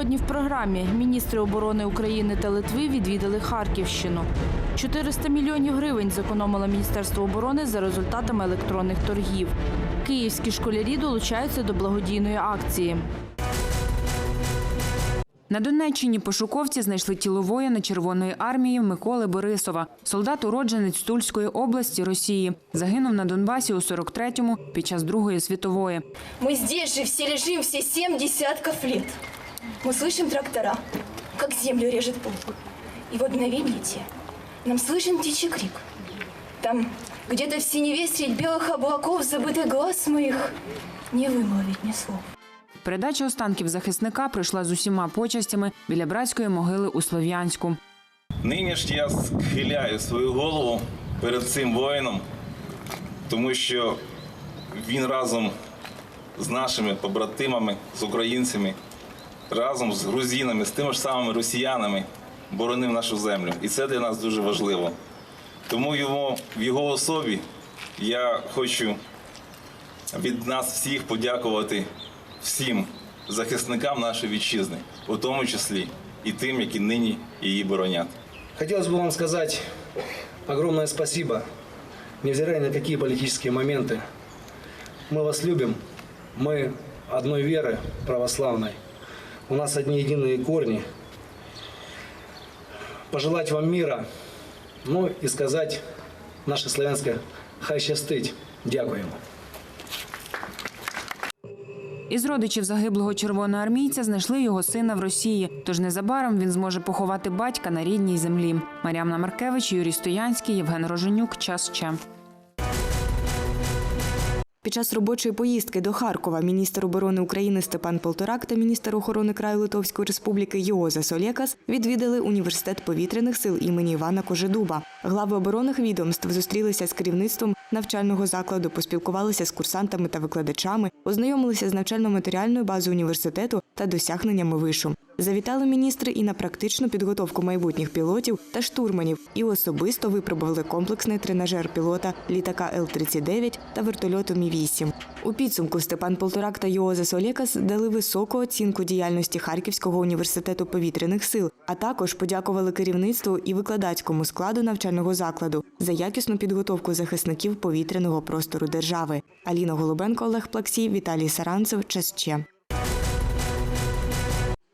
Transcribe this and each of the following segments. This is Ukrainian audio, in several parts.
Сьогодні в програмі міністри оборони України та Литви відвідали Харківщину. 400 мільйонів гривень зекономило Міністерство оборони за результатами електронних торгів. Київські школярі долучаються до благодійної акції. На Донеччині пошуковці знайшли тіло воїна Червоної армії Миколи Борисова. Солдат уродженець Тульської області Росії. Загинув на Донбасі у 43-му під час Другої світової. Мы здесь же все лежим, все семь десятков лет. Мы слышим трактора, как землю режет пух. И в мгновение те нам слышен птичий крик. Там, где-то в синеве средь белых облаков забытый глаз моих не вымолвить ни слова. Передача останків захисника пройшла з усіма почастями біля братської могили у Слов'янську. Нині ж я схиляю свою голову перед цим воїном, тому що він разом з нашими побратимами, з українцями, разом з грузинами, з тими ж самими росіянами боронив нашу землю. І це для нас дуже важливо. Тому йому, в його особі я хочу від нас всіх подякувати всім захисникам нашої вітчизни, у тому числі і тим, які нині її боронять. Хотелось бы вам сказать огромное спасибо, невзирая на какие политические моменты. Мы вас любим, мы одной веры православной. У нас одни единые корни. Пожелать вам мира, ну и сказать наше славянское «Хай щастить». Дякуємо. Із родичів загиблого червоноармійця знайшли його сина в Росії. Тож незабаром він зможе поховати батька на рідній землі. Мар'ямна Маркевич, Юрій Стоянський, Євген Роженюк. Час ще. Під час робочої поїздки до Харкова міністр оборони України Степан Полторак та міністр охорони краю Литовської республіки Йоза Солєкас відвідали університет повітряних сил імені Івана Кожедуба. Глави оборонних відомств зустрілися з керівництвом навчального закладу, поспілкувалися з курсантами та викладачами, ознайомилися з навчально-матеріальною базою університету та досягненнями вишу. Завітали міністри і на практичну підготовку майбутніх пілотів та штурманів, і особисто випробували комплексний тренажер пілота літака Л-39 та вертольоту Мі-8. У підсумку Степан Полторак та Йооза Солєкас дали високу оцінку діяльності Харківського університету повітряних сил, а також подякували керівництву і викладацькому складу навчального закладу за якісну підготовку захисників повітряного простору держави. Аліна Голубенко, Олег Плаксій, Віталій Саранцев. Час ще.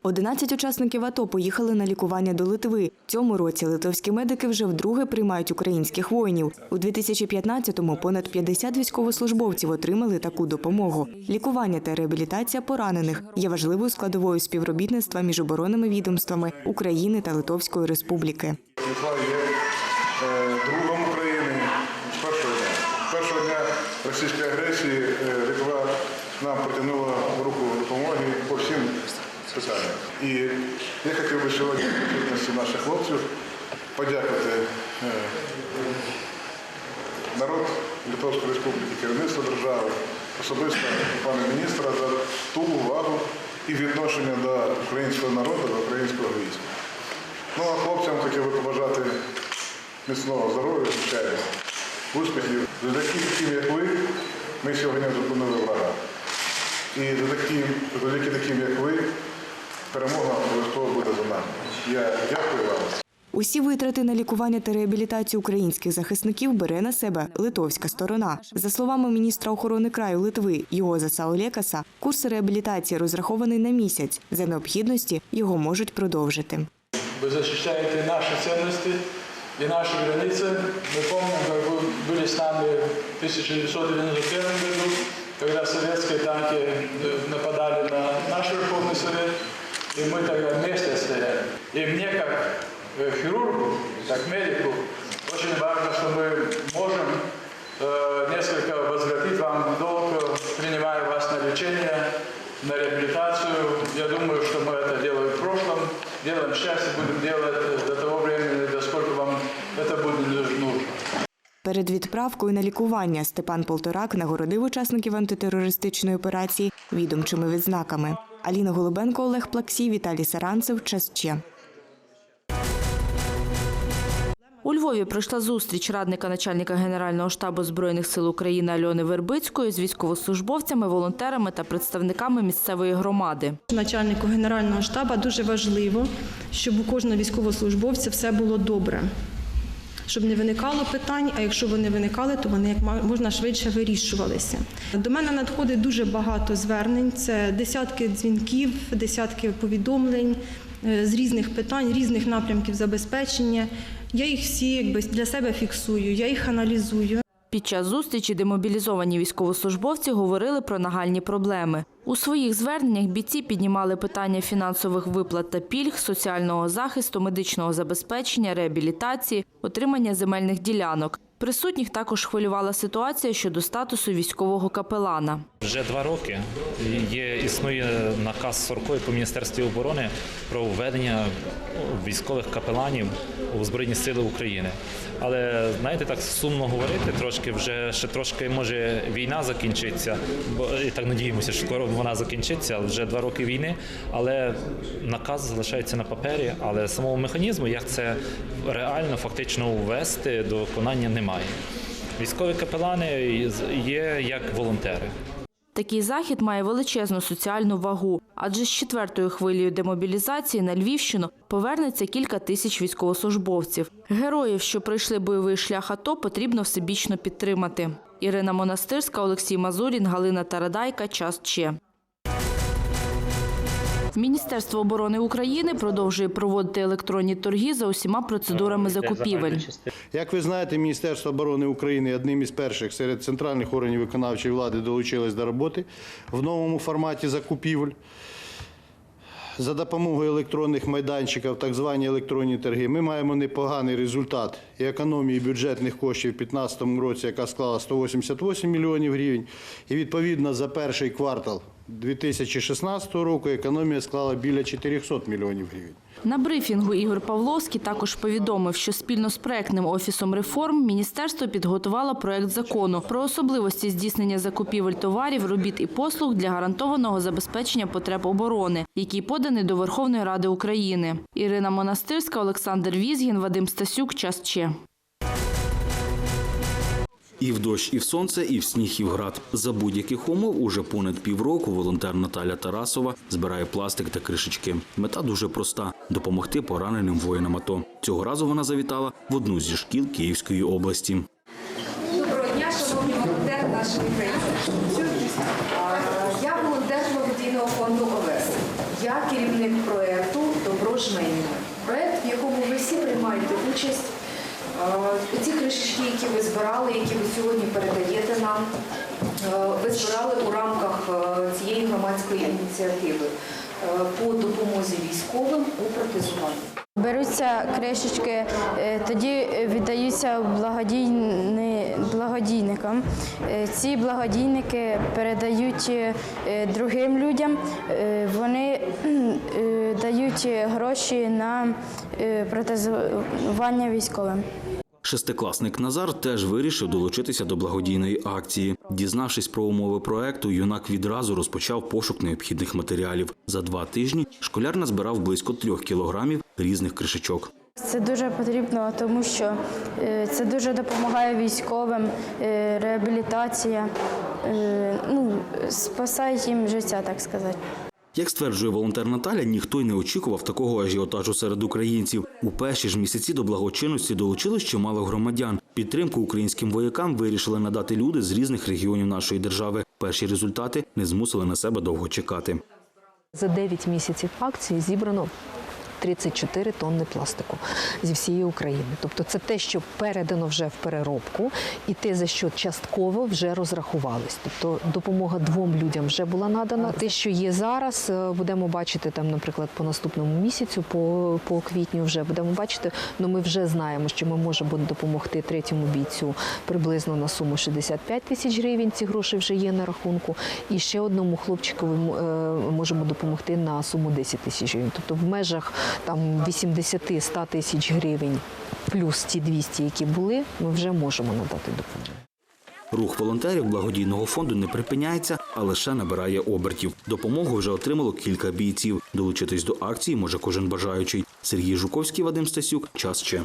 11 учасників АТО поїхали на лікування до Литви. Цьому році литовські медики вже вдруге приймають українських воїнів. У 2015-му понад 50 військовослужбовців отримали таку допомогу. Лікування та реабілітація поранених є важливою складовою співробітництва між оборонними відомствами України та Литовської Республіки. Литва є е, другом України з першого дня. З першого дня російської агресії е, Литва нам протягнула руку допомоги по всім питанням. І я хотів би сьогодні присутності наших хлопців подякувати е, народ Литовської Республіки, керівництво держави, особисто пана міністра за ту увагу і відношення до українського народу, до українського війська. Ну а хлопцям хотів би побажати міцного здоров'я, звичайно, успіхів. Завдяки таким, як ви, ми сьогодні зупинили врага. І завдяки, завдяки таким, як ви, перемога обов'язково буде за нами. Я дякую вам. Усі витрати на лікування та реабілітацію українських захисників бере на себе литовська сторона. За словами міністра охорони краю Литви Йоза Саолекаса, курс реабілітації розрахований на місяць. За необхідності його можуть продовжити. Вы защищаете наши ценности и наши границы. Мы помним, как вы были с нами в 1991 году, когда советские танки э, нападали на наш Верховный Совет, и мы тогда вместе стояли. И мне, как э, хирургу, как медику, очень важно, что мы можем э, несколько возвратить вам долг, э, принимая вас на лечение, на реабилитацию. Я думаю, что мы это делаем в прошлом, делаем сейчас и будем делать до того времени, до сколько вам это будет нужно. Перед відправкою на лікування Степан Полторак нагородив учасників антитерористичної операції відомчими відзнаками. Аліна Голубенко, Олег Плаксій, Віталій Саранцев. Час ще. У Львові пройшла зустріч радника начальника Генерального штабу Збройних сил України Альони Вербицької з військовослужбовцями, волонтерами та представниками місцевої громади. Начальнику Генерального штабу дуже важливо, щоб у кожного військовослужбовця все було добре. Щоб не виникало питань, а якщо вони виникали, то вони як можна швидше вирішувалися. До мене надходить дуже багато звернень. Це десятки дзвінків, десятки повідомлень е, з різних питань, різних напрямків забезпечення. Я їх всі якби для себе фіксую, я їх аналізую. Під час зустрічі демобілізовані військовослужбовці говорили про нагальні проблеми. У своїх зверненнях бійці піднімали питання фінансових виплат та пільг, соціального захисту, медичного забезпечення, реабілітації, отримання земельних ділянок. Присутніх також хвилювала ситуація щодо статусу військового капелана. Вже два роки є існує наказ 40 по міністерстві оборони про введення військових капеланів у Збройні Сили України. Але знаєте, так сумно говорити трошки. Вже ще трошки може війна закінчиться, бо і так надіємося, що скоро вона закінчиться. Вже два роки війни. Але наказ залишається на папері. Але самого механізму, як це реально фактично ввести до виконання, немає. Військові капелани є як волонтери. Такий захід має величезну соціальну вагу, адже з четвертою хвилею демобілізації на Львівщину повернеться кілька тисяч військовослужбовців. Героїв, що пройшли бойовий шлях АТО, потрібно всебічно підтримати. Ірина Монастирська, Олексій Мазурін, Галина Тарадайка. Час Че. Міністерство оборони України продовжує проводити електронні торги за усіма процедурами закупівель. Як ви знаєте, Міністерство оборони України одним із перших серед центральних органів виконавчої влади долучилось до роботи в новому форматі закупівель. За допомогою електронних майданчиків, так звані електронні торги, ми маємо непоганий результат і економії бюджетних коштів у 2015 році, яка склала 188 мільйонів гривень. І відповідно за перший квартал 2016 року економія склала біля 400 мільйонів гривень. На брифінгу Ігор Павловський також повідомив, що спільно з проектним офісом реформ міністерство підготувало проект закону про особливості здійснення закупівель товарів, робіт і послуг для гарантованого забезпечення потреб оборони, який поданий до Верховної Ради України. Ірина Монастирська, Олександр Візгін, Вадим Стасюк. Час Че. І в дощ, і в сонце, і в сніг, і в град. За будь-яких умов уже понад півроку волонтер Наталя Тарасова збирає пластик та кришечки. Мета дуже проста допомогти пораненим воїнам АТО. Цього разу вона завітала в одну зі шкіл Київської області. Доброго дня, шановні волонтери нашої країни. Я волонтер благодійного фонду ОВЕС. Я керівник проєкту Добро жменя. Проєкт, в якому ви всі приймаєте участь. А, Ці кришечки, які ви збирали, які ви сьогодні передаєте нам, е, ви збирали у рамках е, цієї громадської ініціативи. е, по допомозі військовим у протезуванні. Беруться кришечки, е, тоді віддаються благодійни, благодійникам. Е, Ці благодійники передають е, другим людям. Е, Вони е, дають гроші на е, протезування військовим. Шестикласник Назар теж вирішив долучитися до благодійної акції. Дізнавшись про умови проекту, юнак відразу розпочав пошук необхідних матеріалів. За два тижні школяр назбирав близько трьох кілограмів різних кришечок. Це дуже потрібно, тому що е, це дуже допомагає військовим, е, реабілітація, е, ну, спасає їм життя, так сказати. Як стверджує волонтер Наталя, ніхто й не очікував такого ажіотажу серед українців. У перші ж місяці до благочинності долучилось чимало громадян. Підтримку українським воякам вирішили надати люди з різних регіонів нашої держави. Перші результати не змусили на себе довго чекати. За 9 місяців акції зібрано 34 тонни пластику зі всієї України. Тобто це те, що передано вже в переробку, і те, за що частково вже розрахувались. Тобто допомога двом людям вже була надана. Те, що є зараз, е, будемо бачити там, наприклад, по наступному місяцю, по, по квітню вже будемо бачити. Ну ми вже знаємо, що ми можемо допомогти третьому бійцю приблизно на суму 65 тисяч гривень. Ці гроші вже є на рахунку. І ще одному хлопчикові е, можемо допомогти на суму 10 тисяч гривень. Тобто в межах там 80-100 тисяч гривень плюс ті 200, які були, ми вже можемо надати допомогу. Рух волонтерів благодійного фонду не припиняється, а лише набирає обертів. Допомогу вже отримало кілька бійців. Долучитись до акції може кожен бажаючий. Сергій Жуковський, Вадим Стасюк. Час ще.